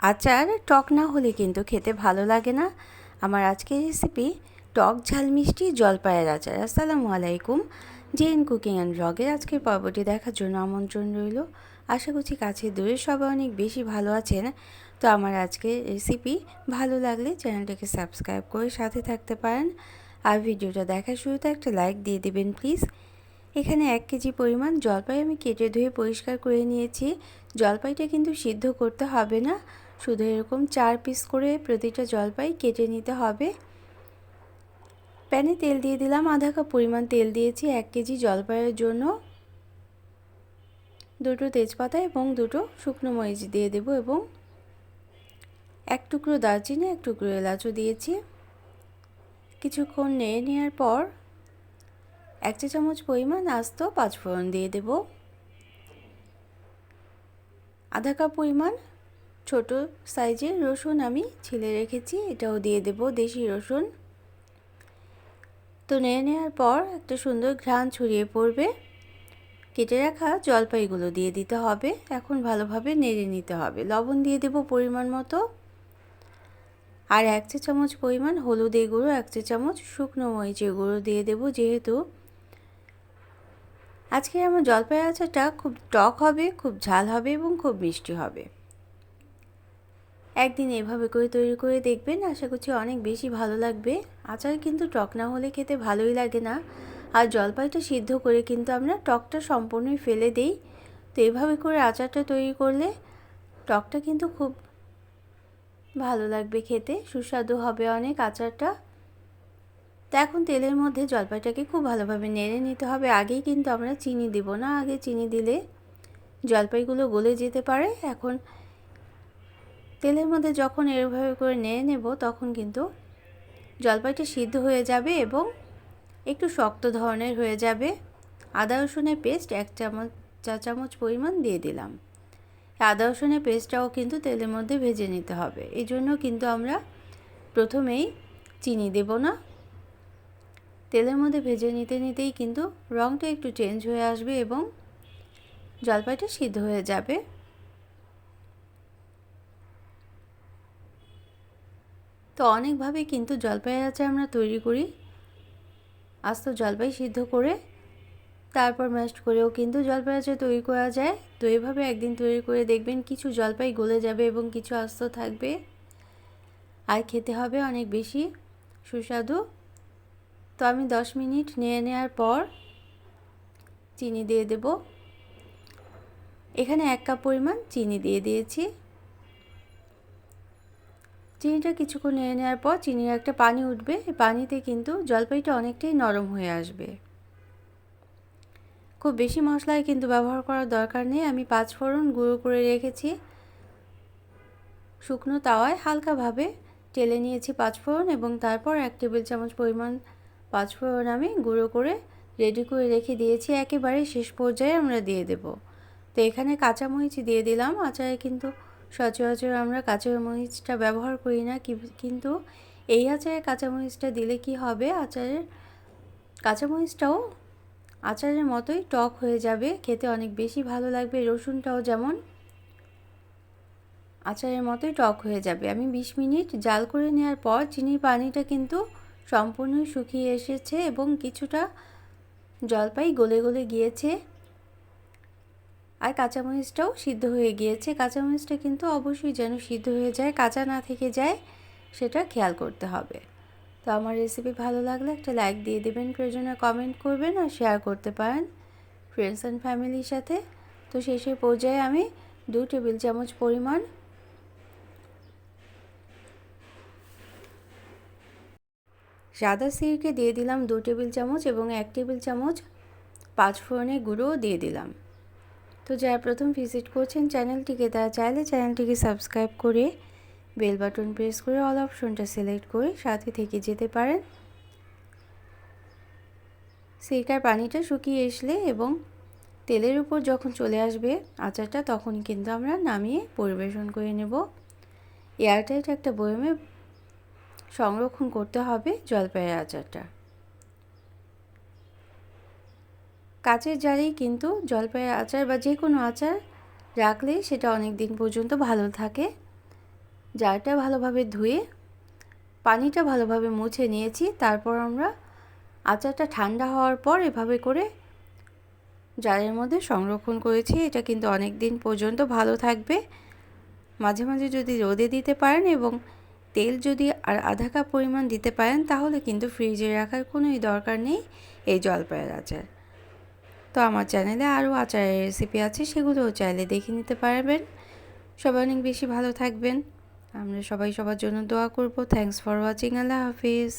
আচার, টক না হলে কিন্তু খেতে ভালো লাগে না। আমার আজকের রেসিপি টক ঝাল মিষ্টি জলপাইয়ের আচার। আসসালামু আলাইকুম। জেন কুকিং অ্যান্ড ব্লগের আজকের পর্বটি দেখার জন্য আমন্ত্রণ রইল। আশা করছি কাছে দূরে সবাই অনেক বেশি ভালো আছেন। তো আমার আজকের রেসিপি ভালো লাগলে চ্যানেলটাকে সাবস্ক্রাইব করে সাথে থাকতে পারেন। আর ভিডিওটা দেখার শুরুতে একটা লাইক দিয়ে দেবেন প্লিজ এখানে এক কেজি পরিমাণ জলপাই আমি কেটে ধুয়ে পরিষ্কার করে নিয়েছি। জলপাইটা কিন্তু সিদ্ধ করতে হবে না। শুধু এরকম চার পিস করে প্রতিটা জলপাই কেটে নিতে হবে। প্যানে তেল দিয়ে দিলাম আধা কাপ পরিমাণ তেল দিয়েছি, এক কেজি জলপাইয়ের জন্য। দুটো তেজপাতা এবং দুটো শুকনো মরিচ দিয়ে দেব এবং এক টুকরো দারচিনি, এক টুকরো এলাচও দিয়েছি। কিছুক্ষণ নেড়ে নেওয়ার পর এক চা চামচ পরিমাণ আস্ত পাঁচফোড়ন দিয়ে দেব। আধা কাপ পরিমাণ ছোট সাইজের রসুন আমি ছিলে রেখেছি, এটাও দিয়ে দেব দেশি রসুন। তো নিয়ে নেওয়ার পর একটা সুন্দর ঘ্রাণ ছড়িয়ে পড়বে। কেটে রাখা জলপাইগুলো দিয়ে দিতে হবে, এখন ভালোভাবে নেড়ে নিতে হবে। লবণ দিয়ে দেব পরিমাণ মতো। আর এক চা চামচ পরিমাণ হলুদের গুঁড়ো, এক চা চামচ শুকনো মরিচের গুঁড়ো দিয়ে দেব, যেহেতু আজকে আমার জলপাই আচারটা খুব টক হবে, খুব ঝাল হবে এবং খুব মিষ্টি হবে। একদিন এভাবে করে তৈরি করে দেখবেন, আশা করছি অনেক বেশি ভালো লাগবে। আচার কিন্তু টক না হলে খেতে ভালোই লাগে না। আর জলপাইটা সিদ্ধ করে কিন্তু আমরা টকটা সম্পূর্ণই ফেলে দিই। তো এভাবে করে আচারটা তৈরি করলে টকটা কিন্তু খুব ভালো লাগবে খেতে, সুস্বাদু হবে অনেক আচারটা। তো এখন তেলের মধ্যে জলপাইটাকে খুব ভালোভাবে নেড়ে নিতে হবে। আগেই কিন্তু আমরা চিনি দেব না, আগে চিনি দিলে জলপাইগুলো গলে যেতে পারে। এখন তেলের মধ্যে যখন এরভাবে করে নেড়ে নেব, তখন কিন্তু জলপাইটা সিদ্ধ হয়ে যাবে এবং একটু শক্ত ধরনের হয়ে যাবে। আদা, রসুনের পেস্ট এক চামচ, চা চামচ পরিমাণ দিয়ে দিলাম। আদা, রসুনের পেস্টটাও কিন্তু তেলের মধ্যে ভেজে নিতে হবে। এই জন্য কিন্তু আমরা প্রথমেই চিনি দেব না। তেলের মধ্যে ভেজে নিতে নিতেই কিন্তু রঙটা একটু চেঞ্জ হয়ে আসবে এবং জলপাইটা সিদ্ধ হয়ে যাবে। তো অনেকভাবে কিন্তু জলপাই আচার আমরা তৈরি করি। আস্ত জলপাই সিদ্ধ করে তারপর ম্যাস্ট করেও কিন্তু জলপাই আচার তৈরি করা যায়। তো এভাবে একদিন তৈরি করে দেখবেন কিছু জলপাই গলে যাবে এবং কিছু আস্ত থাকবে। আর খেতে হবে অনেক বেশি, সুস্বাদু। তো আমি দশ মিনিট নিয়ে নেওয়ার পর চিনি দিয়ে দেব। এখানে এক কাপ পরিমাণ চিনি দিয়ে দিয়েছি। চিনিটা কিছুক্ষণ নিয়ে নেওয়ার পর চিনির একটা পানি উঠবে। পানিতে কিন্তু জলপাইটা অনেকটাই নরম হয়ে আসবে। খুব বেশি মশলায় কিন্তু ব্যবহার করার দরকার নেই। আমি পাঁচ ফোড়ন গুঁড়ো করে রেখেছি। শুকনো তাওয়ায় হালকাভাবে টেলে নিয়েছি পাঁচ ফোড়ন এবং তারপর এক টেবিল চামচ পরিমাণ পাঁচ ফোড়ন আমি গুঁড়ো করে রেডি করে রেখে দিয়েছি। একেবারে শেষ পর্যায়ে আমরা দিয়ে দেব। তো এখানে কাঁচামরিচ দিয়ে দিলাম। আচারে কিন্তু সচরাচর আমরা কাঁচামরিচটা ব্যবহার করি না কিন্তু এই আচারে কাঁচামরিচটা দিলে কি হবে? আচারের কাঁচামরিচটাও আচারের মতোই টক হয়ে যাবে, খেতে অনেক বেশি ভালো লাগবে, রসুনটাও যেমন আচারের মতোই টক হয়ে যাবে। আমি বিশ মিনিট জাল করে নেওয়ার পর চিনির পানিটা কিন্তু সম্পূর্ণ শুকিয়ে এসেছে এবং কিছুটা জলপাই গলে গলে গিয়েছে। আর কাঁচামরিচটাও সিদ্ধ হয়ে গিয়েছে। কাঁচামরিচটা কিন্তু অবশ্যই যেন সিদ্ধ হয়ে যায়, কাঁচা না থেকে যায়, সেটা খেয়াল করতে হবে। তো আমার রেসিপি ভালো লাগলে একটা লাইক দিয়ে দেবেন, প্রয়োজনে কমেন্ট করবেন আর শেয়ার করতে পারেন ফ্রেন্ডস অ্যান্ড ফ্যামিলির সাথে। তো শেষের পর্যায়ে আমি দু টেবিল চামচ পরিমাণ সাদা সিরকে দিয়ে দিলাম দু টেবিল চামচ এবং এক টেবিল চামচ পাঁচ ফোড়নের গুঁড়োও দিয়ে দিলাম। তো যারা প্রথম ভিজিট করছেন চ্যানেলটিকে তারা চাইলে চ্যানেলটিকে সাবস্ক্রাইব করে বেল বাটন প্রেস করে অল অপশনটা সিলেক্ট করে সাথে থেকে যেতে পারেন। সিরকার পানিটা শুকিয়ে আসলে এবং তেলের উপর যখন চলে আসবে আচারটা, তখন কিন্তু আমরা নামিয়ে পরিবেশন করে নেব। এয়ারটাইট একটা বয়মে সংরক্ষণ করতে হবে জলপাইয়ের আচারটা। কাচের জারেই কিন্তু জলপাইয়ের আচার বা যে কোনো আচার রাখলে সেটা অনেক দিন পর্যন্ত ভালো থাকে। জারটা ভালোভাবে ধুয়ে, পানিটা ভালোভাবে মুছে নিয়েছি। তারপর আমরা আচারটা ঠান্ডা হওয়ার পর এভাবে করে জারের মধ্যে সংরক্ষণ করেছি। এটা কিন্তু অনেক দিন পর্যন্ত ভালো থাকবে। মাঝে মাঝে যদি রোদে দিতে পারেন এবং তেল যদি আর আধা কাপ পরিমাণ দিতে পারেন, তাহলে কিন্তু ফ্রিজে রাখার কোনোই দরকার নেই এই জলপাইয়ের আচার। তো আমার চ্যানেলে আরও আচারের রেসিপি আছে, সেগুলোও চাইলে দেখে নিতে পারবেন। সবাই অনেক বেশি ভালো থাকবেন। আমরা সবাই সবার জন্য দোয়া করব। থ্যাংকস ফর ওয়াচিং আল্লাহ হাফিজ।